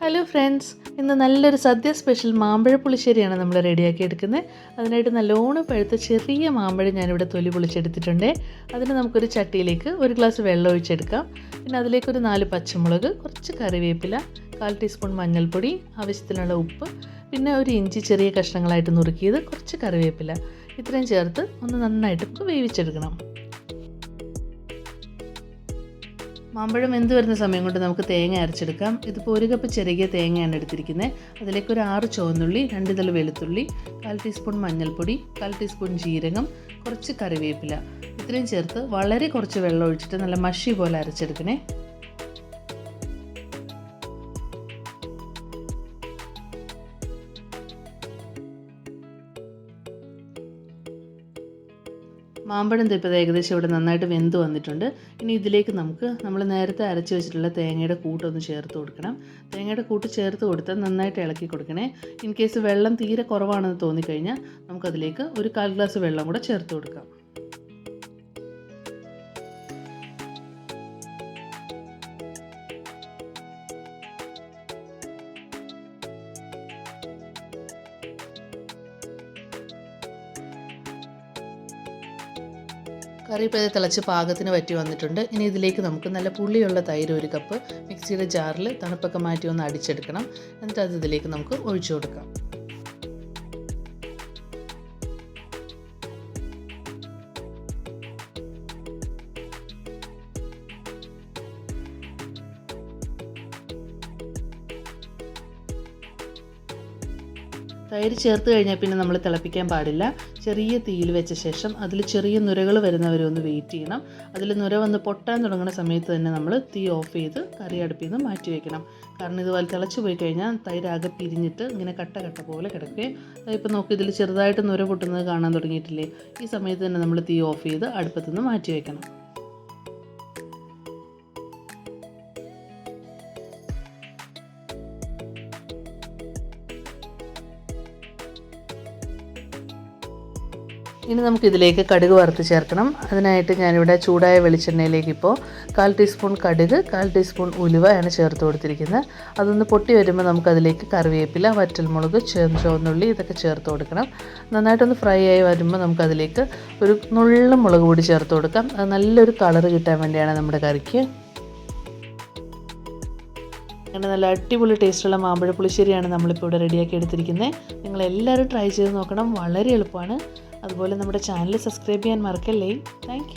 Hello friends ഇന്ന് നല്ലൊരു സദ്യ special മാമ്പഴ പുളിശ്ശേരിയാണ് നമ്മൾ റെഡിയാക്കി എടുക്കുന്നത്. അതിനായിട്ട് നല്ലോണം പഴുത്ത ചെറിയ മാമ്പഴം ഞാനിവിടെ തൊലി പൊളിച്ചെടുത്തിട്ടുണ്ട്. അതിന് നമുക്കൊരു ചട്ടിയിലേക്ക് ഒരു ഗ്ലാസ് വെള്ളം ഒഴിച്ചെടുക്കാം. പിന്നെ അതിലേക്ക് ഒരു നാല് പച്ചമുളക് കുറച്ച് കറിവേപ്പില കാൽ ടീസ്പൂൺ മഞ്ഞൾപ്പൊടി ആവശ്യത്തിനുള്ള ഉപ്പ് പിന്നെ ഒരു ഇഞ്ചി ചെറിയ കഷ്ണങ്ങളായിട്ട് നുറുക്കിയത് കുറച്ച് കറിവേപ്പില. ഇത്രയും ചേർത്ത് ഒന്ന് നന്നായിട്ട് വേവിച്ചെടുക്കണം. മാമ്പഴം വെന്ത് വരുന്ന സമയം കൊണ്ട് നമുക്ക് തേങ്ങ അരച്ചെടുക്കാം. ഇതിപ്പോൾ ഒരു കപ്പ് ചെറിയ തേങ്ങയാണ് എടുത്തിരിക്കുന്നത് അതിലേക്ക് ഒരു ആറ് ചുവന്നുള്ളി രണ്ട് തല വെളുത്തുള്ളി കാൽ ടീസ്പൂൺ മഞ്ഞൾപ്പൊടി കാൽ ടീസ്പൂൺ ജീരകം കുറച്ച് കറിവേപ്പില. ഇത്രയും ചേർത്ത് വളരെ കുറച്ച് വെള്ളം ഒഴിച്ചിട്ട് നല്ല മഷി പോലെ അരച്ചെടുക്കണേ. മാമ്പഴം ഇപ്പോൾ ഏകദേശം ഇവിടെ നന്നായിട്ട് വെന്ത് വന്നിട്ടുണ്ട്. ഇനി ഇതിലേക്ക് നമുക്ക് നമ്മൾ നേരത്തെ അരച്ച് വെച്ചിട്ടുള്ള തേങ്ങയുടെ കൂട്ടൊന്ന് ചേർത്ത് കൊടുക്കണം. തേങ്ങയുടെ കൂട്ട് ചേർത്ത് കൊടുത്താൽ നന്നായിട്ട് ഇളക്കി കൊടുക്കണേ. ഇൻ കേസ് വെള്ളം തീരെ കുറവാണെന്ന് തോന്നിക്കഴിഞ്ഞാൽ നമുക്കതിലേക്ക് ഒരു കാൽ ഗ്ലാസ് വെള്ളം കൂടെ ചേർത്ത് കൊടുക്കാം. കറി ഇപ്പോൾ ഇത് തിളച്ച് പാകത്തിന് പറ്റി വന്നിട്ടുണ്ട്. ഇനി ഇതിലേക്ക് നമുക്ക് നല്ല പുളിയുള്ള തൈര് ഒരു കപ്പ് മിക്സിയുടെ ജാറിൽ തണുപ്പൊക്കെ മാറ്റി ഒന്ന് അടിച്ചെടുക്കണം. എന്നിട്ട് അത് ഇതിലേക്ക് നമുക്ക് ഒഴിച്ചു കൊടുക്കാം. തൈര് ചേർത്ത് കഴിഞ്ഞാൽ പിന്നെ നമ്മൾ തിളപ്പിക്കാൻ പാടില്ല. ചെറിയ തീയിൽ വെച്ച ശേഷം അതിൽ ചെറിയ നുരകൾ വരുന്നവരെ ഒന്ന് വെയിറ്റ് ചെയ്യണം. അതിൽ നുര വന്ന് പൊട്ടാൻ തുടങ്ങുന്ന സമയത്ത് തന്നെ നമ്മൾ തീ ഓഫ് ചെയ്ത് കറി അടുപ്പിൽ നിന്ന് മാറ്റി വയ്ക്കണം കാരണം ഇതുപോലെ തിളച്ച് പോയി കഴിഞ്ഞാൽ തൈര് ആകെ പിരിഞ്ഞിട്ട് ഇങ്ങനെ കട്ട കട്ട പോലെ കിടക്കുകയും ഇപ്പോൾ നോക്കി ഇതിൽ ചെറുതായിട്ട് നുര പൊട്ടുന്നത് കാണാൻ തുടങ്ങിയിട്ടില്ലേ? ഈ സമയത്ത് തന്നെ നമ്മൾ തീ ഓഫ് ചെയ്ത് അടുപ്പത്തു നിന്ന് മാറ്റി വെക്കണം. ഇനി നമുക്ക് ഇതിലേക്ക് കടുക് വറുത്ത് ചേർക്കണം. അതിനായിട്ട് ഞാനിവിടെ ചൂടായ വെളിച്ചെണ്ണയിലേക്ക് ഇപ്പോൾ കാൽ ടീസ്പൂൺ കടുക് കാൽ ടീസ്പൂൺ ഉലുവയാണ് ചേർത്ത് കൊടുത്തിരിക്കുന്നത്. അതൊന്ന് പൊട്ടി വരുമ്പോൾ നമുക്കതിലേക്ക് കറിവേപ്പില വറ്റൽമുളക് ചുവന്നുള്ളി ഇതൊക്കെ ചേർത്ത് കൊടുക്കണം. നന്നായിട്ടൊന്ന് ഫ്രൈ ആയി വരുമ്പോൾ നമുക്കതിലേക്ക് ഒരു നുള്ള മുളക് പൊടി ചേർത്ത് കൊടുക്കാം. അത് നല്ലൊരു കളറ് കിട്ടാൻ വേണ്ടിയാണ് നമ്മുടെ കറിക്ക്. അങ്ങനെ നല്ല അടിപൊളി ടേസ്റ്റുള്ള മാമ്പഴ പുളിശ്ശേരിയാണ് നമ്മളിപ്പോൾ ഇവിടെ റെഡിയാക്കി എടുത്തിരിക്കുന്നത് നിങ്ങൾ എല്ലാവരും ട്രൈ ചെയ്ത് നോക്കണം. വളരെ എളുപ്പമാണ്. അതുപോലെ നമ്മുടെ ചാനൽ സബ്സ്ക്രൈബ് ചെയ്യാൻ മറക്കല്ലേ? താങ്ക്